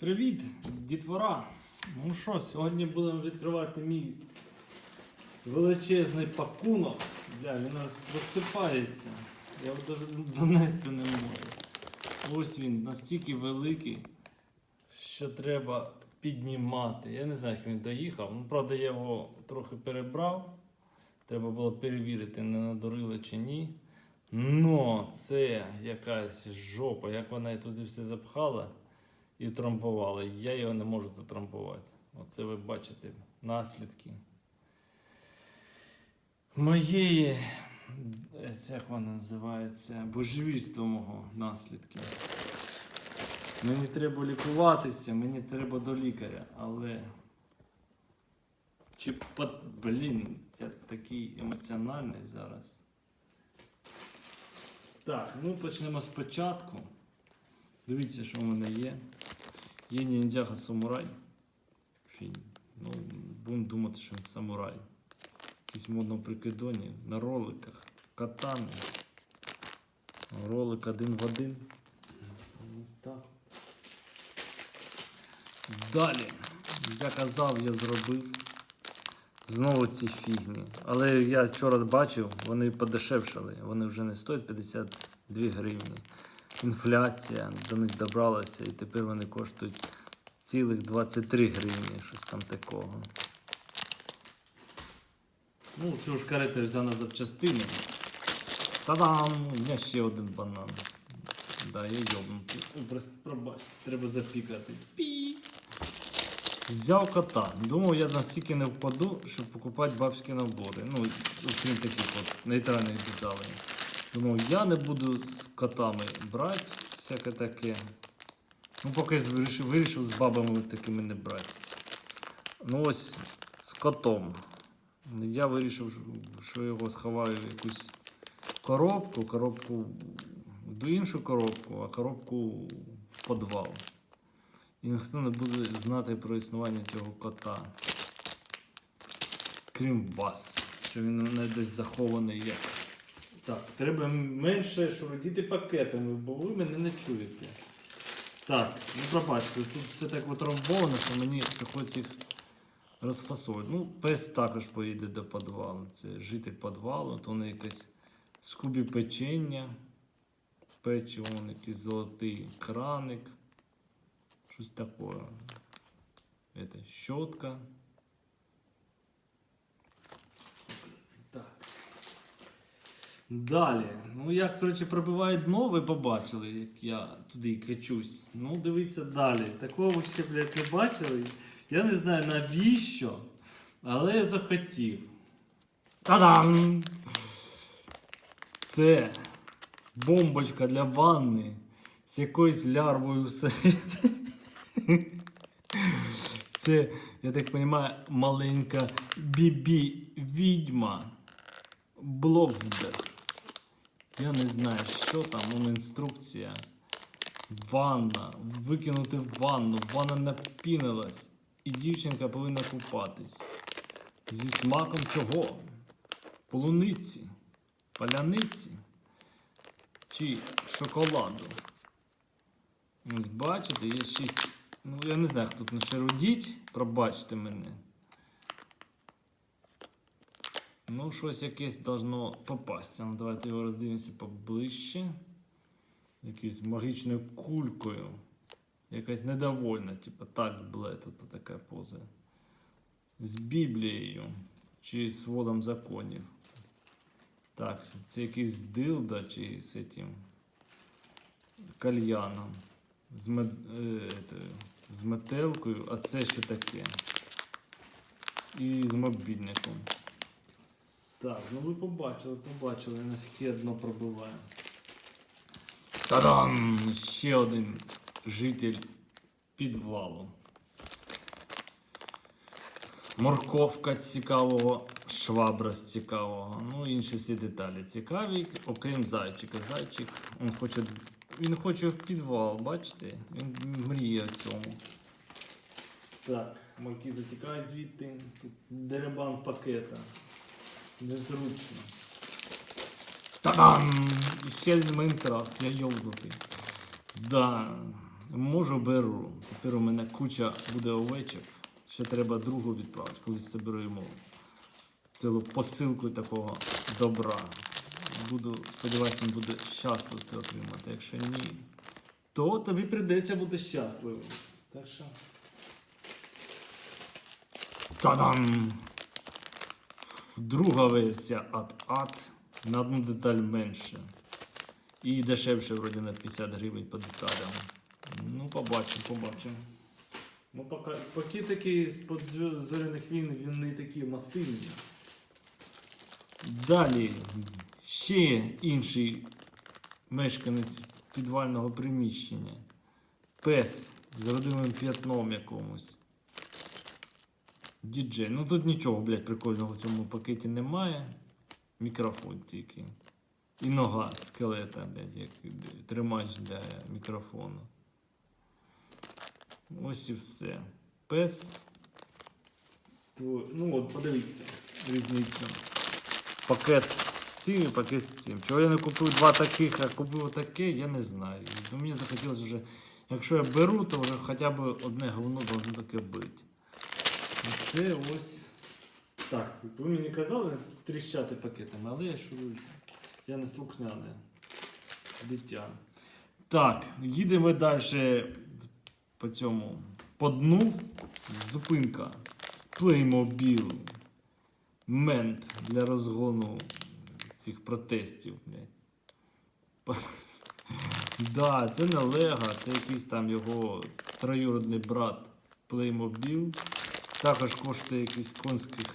Привіт, дітвора! Ну що, сьогодні будемо відкривати мій величезний пакунок. Бля, він у нас розсипається. Я його навіть донести не можу. Ось він настільки великий, що треба піднімати. Я не знаю, як він доїхав. Ну, правда, я його трохи перебрав. Треба було перевірити, не надурили чи ні. Но це якась жопа, як вона і туди все запхала і трампувала. Я його не можу затрампувати. Оце ви бачите наслідки. Моєї, як вона називається, божевільства мого наслідки. Мені треба лікуватися, мені треба до лікаря, але. Чи. Блін, я такий емоціональний зараз. Так, ну почнемо спочатку. Дивіться, що в мене є. Є ніндзяга самурай. Ну, будемо думати, що він самурай. Якийсь модно прикидоні на роликах. Катани. Ролик один в один. Це. Далі. Я казав, я зробив. Знову ці фігні. Але я вчора бачив, вони подешевшали. Вони вже не стоять 52 гривні. Інфляція до них добралася, і тепер вони коштують цілих 23 гривні, щось там такого. Ну, цю ж карету взяв на запчастини. Та-дам! У мене ще один банан. Да, я йобнутий. Пробач, треба запікати. Пі. Взяв кота. Думав, я настільки не впаду, щоб покупати бабські набори. Ну, окрім таких от нейтральних деталей. Думав, я не буду з котами брати всяке таке. Ну, поки я вирішив, вирішив з бабами такими не брати. Ну ось з котом. Я вирішив, що його сховаю в якусь коробку, коробку до іншу коробку, а коробку в підвал. І ніхто не буде знати про існування цього кота. Крім вас, що він мене десь захований є. Так, треба менше шурудіти пакетами, бо ви мене не чуєте. Так, ну пробачте, тут все так отрамбовано, що мені приходиться їх розфасовувати. Ну, пес також поїде до підвалу. Це житель підвалу, то не якесь скубі печення, вон якийсь золотий краник. Щось таке. Это щетка. Далі. Ну, як, коротше, пробиває дно, ви побачили, як я туди качусь. Ну, дивіться далі. Такого ще, блядь, не бачили. Я не знаю навіщо, але я захотів. Та-дам! Це бомбочка для ванни з якоюсь лярвою всередині. Це, я так розумію, маленька бібі відьма Блоксберг. Я не знаю, що там, вон інструкція. Ванна. Викинути ванну. Ванна напінилась. І дівчинка повинна купатись. Зі смаком чого? Полуниці, паляниці чи шоколаду. Ось бачите, є шість. Ну, я не знаю, хто тут не шерудіть, пробачте мене. Ну, щось якесь должно попасться. Ну, давайте його роздивимося поближче. Якоюсь магічною кулькою. Якась недовольна, типу, так, бле, тут така поза. З Біблією чи з водом законів. Так, це якийсь дилда чи з цим кальяном. З, мед, е, з метелкою, а це що таке? І з мобільником. Так, ну ви побачили, побачили, наскільки одно пробиває. Та-дам! Ще один житель підвалу. Морковка цікавого, швабра з цікавого. Ну, інші всі деталі цікаві, окрім зайчика. Зайчик він хоче, він хоче в підвал, бачите? Він мріє о цьому. Так, морки затікають звідти. Тут деребан пакета. Незручно. Та-дам! І ще Майнкрафт, я йовнутий. Да. можу беру. Тепер у мене куча буде овечок. Ще треба другу відправити, колись заберемо цілу посилку такого добра. Буду, сподіваюся, він буде щасливий це отримати. Якщо ні, то тобі прийдеться бути щасливим. Так що. Та-дам! Друга версія ад-ад на одну деталь менше. І дешевше вроді на 50 гривень по деталям. Ну, побачимо, побачимо. Ну, поки, поки такий з-под зоряних війн він не такий масивний. Далі ще інший мешканець підвального приміщення. Пес з родинним п'ятном якомусь. Діджей. Ну тут нічого, блядь, прикольного в цьому пакеті немає. Мікрофон тільки. І нога скелета, блядь, як тримач для мікрофону. Ось і все. Пес. Ну от, подивіться різницю. Пакет з цим і пакет з цим. Чого я не купив два таких, а купив таке, я не знаю. Ну, мені захотілося вже, якщо я беру, то вже хоча б одне говно должно таке бути. І це ось. Так, ви мені казали тріщати пакетами, але я шурую. Я не слухняне дитя. Так, їдемо далі по цьому. По дну зупинка. Playmobil. Мент для розгону цих протестів. Блядь. Да, це не Лего, це якийсь там його троюродний брат Playmobil. Також коштує якийсь конських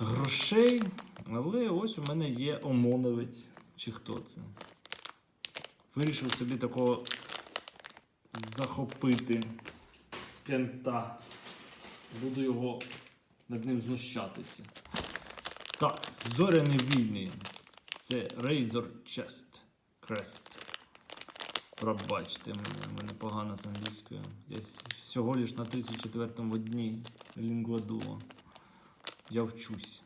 грошей. Але ось у мене є омоновець. Чи хто це? Вирішив собі такого захопити кента. Буду його над ним знущатися. Так, зоряні війни. Це Razor Chest Crest. Пробачте мене, мене погано з англійською. Я всього лиш на 34-му дні лінгвадуо. Я вчусь.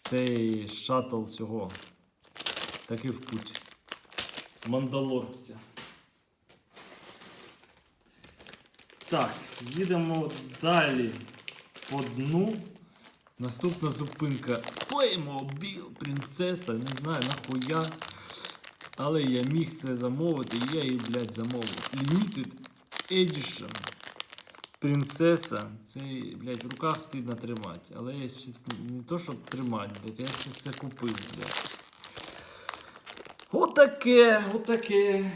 Цей шаттл цього. Таки в путь. Мандалорця. Так, їдемо далі по дну. Наступна зупинка Playmobil, принцеса, не знаю нахуя. Але я міг це замовити, і я її, блядь, замовив. Limited Edition. Принцеса. Це, блядь, в руках стидно тримати. Але я ще не то, щоб тримати, блядь, я ще це купив, блядь. Отаке, отаке.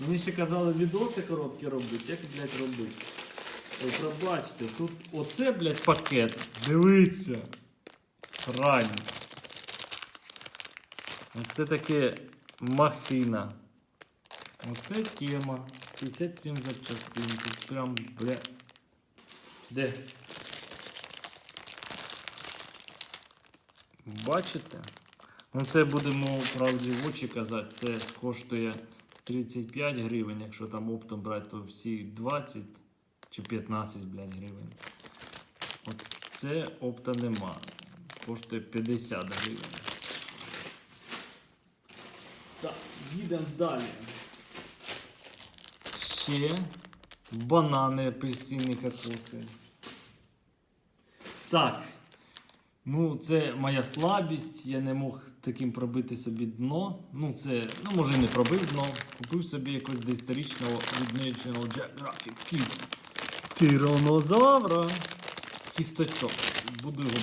Мені ще казали відоси короткі робити. Як, блядь, робити? Ой, пробачте, тут оце, блядь, пакет. Дивіться. Срань. Оце таке махина. Оце тема. 57 запчастин. Тут прям, бля. Де? Бачите? Ну це будемо правді в очі казати. Це коштує 35 гривень, якщо там оптом брати, то всі 20 чи 15 блядь, гривень. От це опта нема. Коштує 50 гривень. Так, їдемо далі. Ще банани, апельсини, кокоси. Так. Ну, це моя слабість. Я не мог таким пробити собі дно. Ну, це, ну, може, і не пробив дно. Купив собі якогось доісторичного відміченого Jack Graphic Kids. Тиранозавра з кісточок. Буду його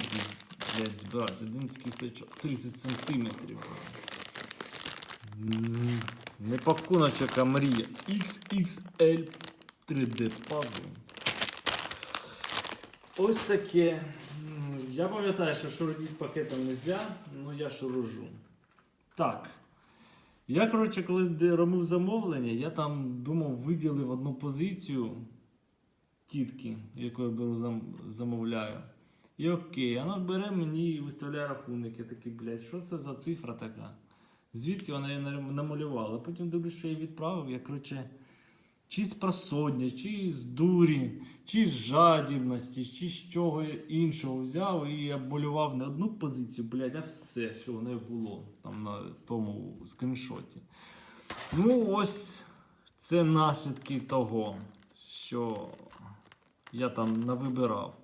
блядь, збирати. Один з кісточок. 30 сантиметрів. Пакуночок, мрія. XXL 3D пазл. Ось таке. Я пам'ятаю, що шурудіть пакетом не можна, але я шуружу. Так. Я, коротше, коли робив замовлення, я там думав, виділив одну позицію тітки, яку я беру зам, замовляю. І окей, вона бере мені і виставляє рахунок. Я такий, блядь, що це за цифра така? Звідки вона її намалювала? Потім дивлюсь, що я відправив. Я, коротше, чи з просоння, чи з дурі, чи з жадібності, чи з чого іншого взяв і я болював не одну позицію, блядь, а все, що в неї було там на тому скріншоті. Ну, ось Це наслідки того, що я там навибирав.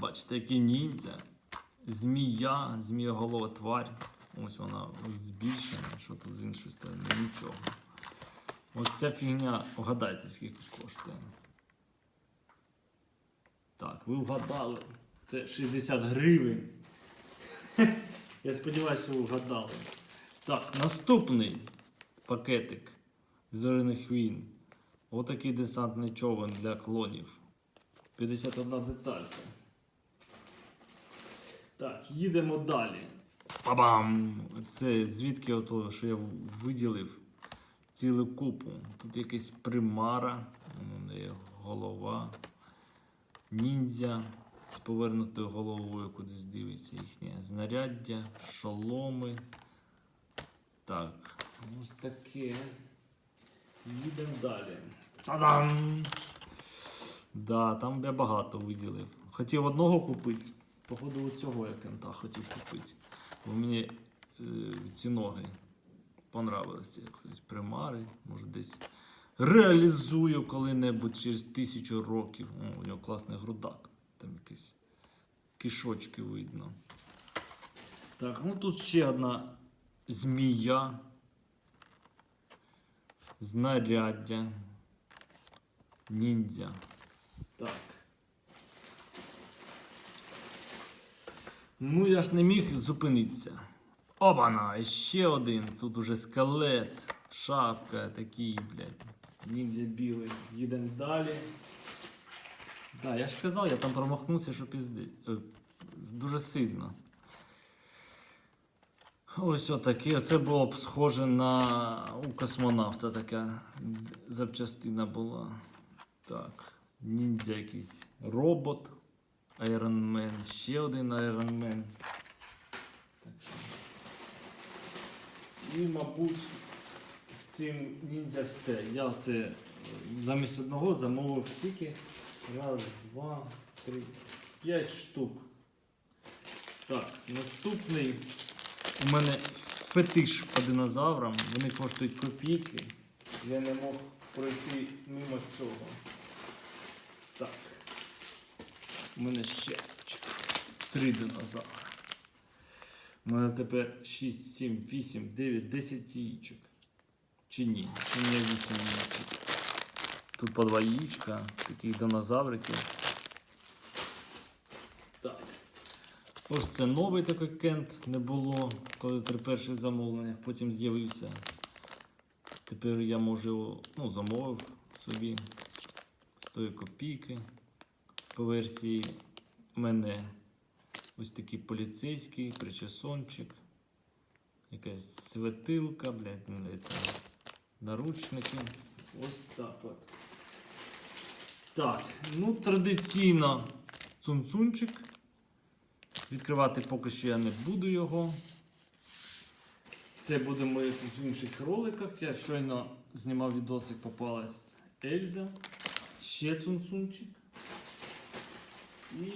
Бачите, який ніндзя, змія, змієголова тварь. Ось вона збільшена, що тут з іншої сторони нічого. Ось ця фігня, вгадайте, скільки коштує. Так, ви вгадали. Це 60 гривень. Я сподіваюся, що ви вгадали. Так, наступний пакетик зоряних війн. Отакий десантний човен для клонів. 51 деталька. Так, їдемо далі. Па-бам! Це звідки ото, що я виділив цілу купу. Тут якась примара, голова, ніндзя з повернутою головою кудись дивиться їхнє знаряддя, шоломи. Так, ось таке. Їдемо далі. Та-дам! Да, там я багато виділив. Хотів одного купити. Походу, цього я кента хотів купити. Бо мені е, ці ноги понравилися якось примари. Може десь реалізую коли-небудь через тисячу років. О, у нього класний грудак. Там якісь кишочки видно. Так, ну тут ще одна змія. Знаряддя. Ніндзя. Так. Ну, я ж не міг зупинитися. Обана! Ще один. Тут уже скелет, шапка такий, блядь. Ніндзя білий. Їдемо далі. Да, я ж казав, я там промахнувся, що пізди. Е, Дуже сильно. Ось отакий. Оце було б схоже на у космонавта така запчастина була. Так. Ніндзя якийсь робот. Iron Man. Ще один Iron Man. І, мабуть, з цим ніндзя все. Я це е, замість одного замовив тільки раз, два, три, п'ять штук. Так, наступний у мене фетиш по динозаврам. Вони коштують копійки. Я не мог пройти мимо цього. Так. У мене ще три динозаври. У мене тепер 6, 7, 8, 9, 10 яєчок. Чи ні? Чи не 8 яєчок? Тут по два яєчка, таких динозавриків. Так. Ось це новий такий кент не було, коли при перших замовленнях, потім з'явився. Тепер я можу ну, замовив собі з тої копійки. По версії мене ось такий поліцейський, причесончик, якась светилка, блядь, ну, наручники. Ось так от. Так, ну традиційно цунцунчик. Відкривати поки що я не буду його. Це якось в інших роликах. Я щойно знімав відосик, попалась Ельза. Ще цунцунчик. І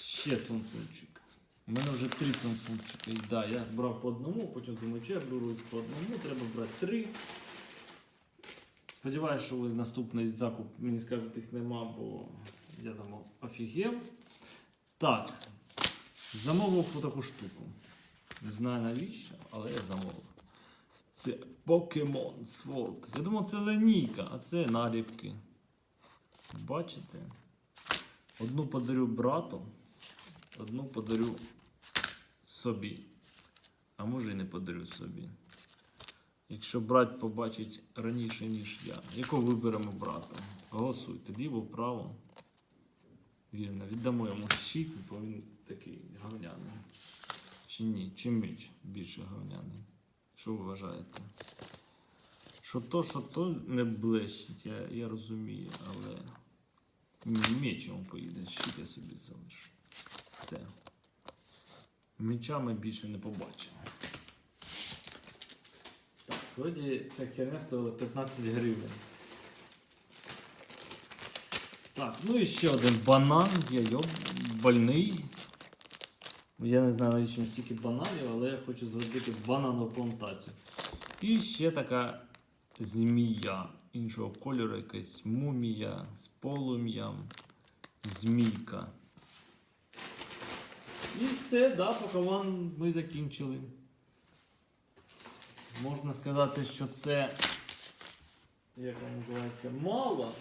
ще цунцунчик. У мене вже три цунцунчика. І да, я брав по одному, потім думаю, що я беру по одному, треба брати три. Сподіваюсь, що ви наступний закуп мені скажете, їх нема, бо я там офігел. Так, замовив таку штуку. Не знаю навіщо, але я замовив. Це Pokemon Sword. Я думав, це линійка, а це наліпки. Бачите? Одну подарю брату, одну подарю собі. А може і не подарю собі. Якщо брат побачить раніше, ніж я. Яку виберемо брата? Голосуйте. Ліво, право. Вірно, віддамо йому щит, бо він такий говняний. Чи ні? Чи меч більше говняний? Що ви вважаєте? Що то, що то не блещить, я, я розумію, але ні, поїде, щит я собі залишу. Все. Меча ми більше не побачимо. Так, вроді ця херня стоїла 15 гривень. Так, ну і ще один банан. Я йоб больний. Я не знаю навіщо стільки бананів, але я хочу зробити бананову плантацію. І ще така змія іншого кольору, якась мумія з полум'ям, змійка. І все, да, пакуван ми закінчили. Можна сказати, що це, як воно називається, мало,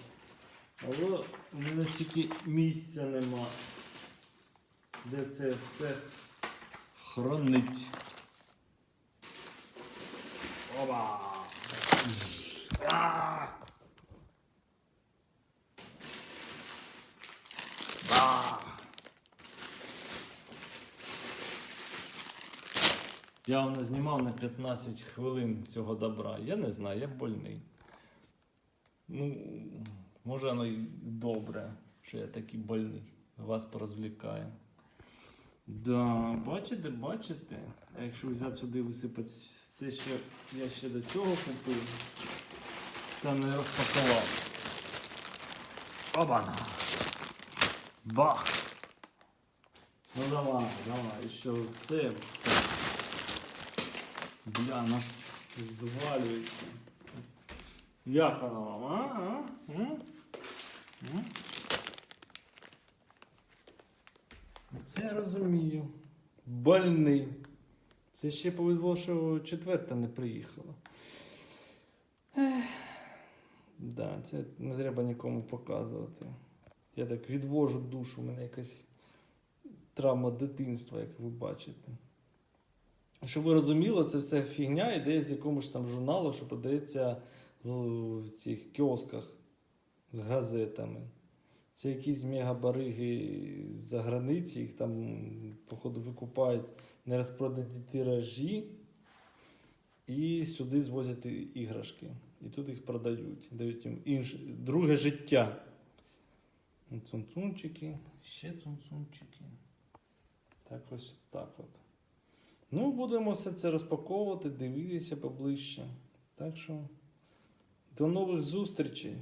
але у мене стільки місця нема, де це все хранить. Оба! Я не знімав на 15 хвилин цього добра. Я не знаю, я больний. Ну, може воно й добре, що я такий больний. Вас порозвлікаю. Да, бачите, бачите. А якщо взяти сюди висипати все, що я ще до цього купив, та не розпакував. Обана! Бах! Ну давай, давай, ще це. Бля, нас звалюється. Як вам, а? а? Це я розумію. Больний. Це ще повезло, що четверта не приїхала. Да, це не треба нікому показувати. Я так відвожу душу, у мене якась травма дитинства, як ви бачите. Щоб ви розуміли, це все фігня іде з якомусь там журналу, що подається в цих кіосках з газетами. Це якісь мегабариги за границі, їх там, походу, викупають нерозпродані тиражі і сюди звозять іграшки. І тут їх продають, дають їм інше, друге життя. Цунцунчики, ще цунцунчики. Так ось так от. Ну, будемо все це розпаковувати, дивитися поближче. Так що до нових зустрічей.